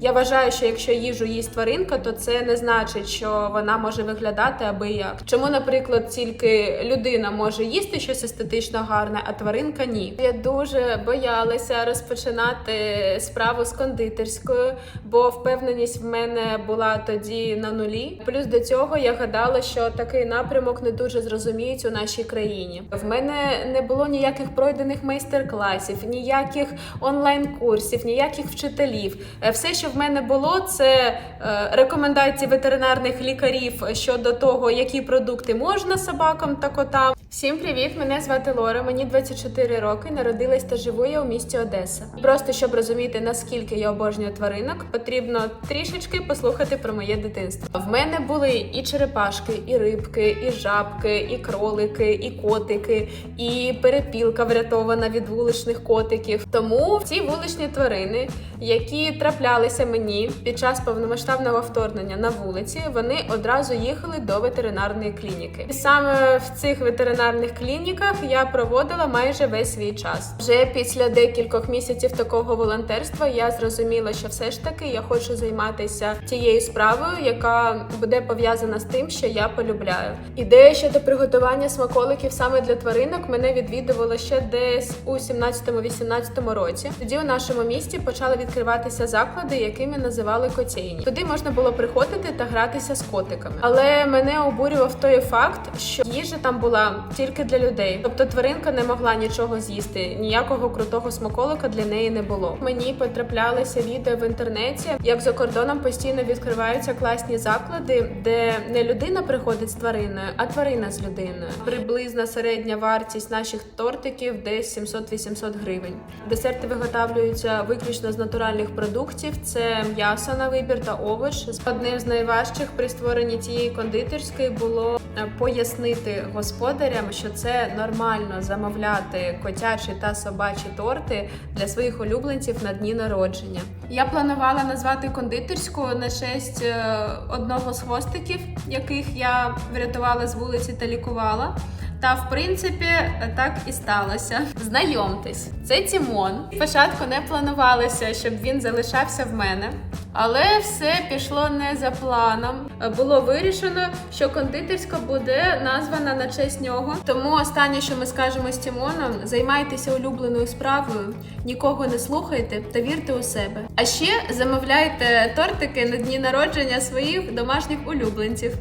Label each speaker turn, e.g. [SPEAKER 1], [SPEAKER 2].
[SPEAKER 1] Я вважаю, що якщо їжу їсть тваринка, то це не значить, що вона може виглядати аби як. Чому, наприклад, тільки людина може їсти щось естетично гарне, а тваринка ні. Я дуже боялася розпочинати справу з кондитерською, бо впевненість в мене була тоді на нулі. Плюс до цього я гадала, що такий напрямок не дуже зрозуміють у нашій країні. В мене не було ніяких пройдених майстер-класів, ніяких онлайн-курсів, ніяких вчителів. Е, Все, що в мене було, це е, рекомендації ветеринарних лікарів щодо того, які продукти можна собакам та котам. Всім привіт! Мене звати Лора. Мені 24 роки. Народилась та живу я у місті Одеса. Просто щоб розуміти наскільки я обожнюю тваринок, потрібно трішечки послухати про моє дитинство. В мене були і черепашки, і рибки, і жабки, і кролики, і котики, і перепілка врятована від вуличних котиків. Тому ці вуличні тварини, які траплялися мені під час повномасштабного вторгнення на вулиці, вони одразу їхали до ветеринарної клініки. І саме в цих ветеринарних клініках я проводила майже весь свій час. Вже після декількох місяців такого волонтерства я зрозуміла, що все ж таки я хочу займатися тією справою, яка буде пов'язана з тим, що я полюбляю. Ідея щодо приготування смаколиків саме для тваринок мене відвідувала ще десь у 17-18 році. Тоді у нашому місті почали відкриватися заклади, якими називали котейні. Туди можна було приходити та гратися з котиками. Але мене обурював той факт, що їжа там була тільки для людей, тобто тваринка не могла нічого з'їсти, ніякого крутого смаколика для неї не було. Мені потраплялися відео в інтернеті, як за кордоном постійно відкриваються класні заклади, де не людина приходить з твариною, а тварина з людиною. Приблизна середня вартість наших тортиків десь 700-800 гривень. Десерти виготовлюються виключно з натуральних продуктів. Це м'ясо на вибір та овоч. Одним з найважчих при створенні цієї кондитерської було е, пояснити господарям, що це нормально замовляти котячі та собачі торти для своїх улюбленців на дні народження. Я планувала назвати кондитерську на честь е, одного з хвостиків, яких я врятувала з вулиці та лікувала. Та в принципі так і сталося. Знайомтесь, це Тімон. Спочатку не планувалося, щоб він залишався в мене, але все пішло не за планом. Було вирішено, що кондитерська буде названа на честь нього. Тому останнє, що ми скажемо з Тімоном, займайтеся улюбленою справою, нікого не слухайте та вірте у себе. А ще замовляйте тортики на дні народження своїх домашніх улюбленців.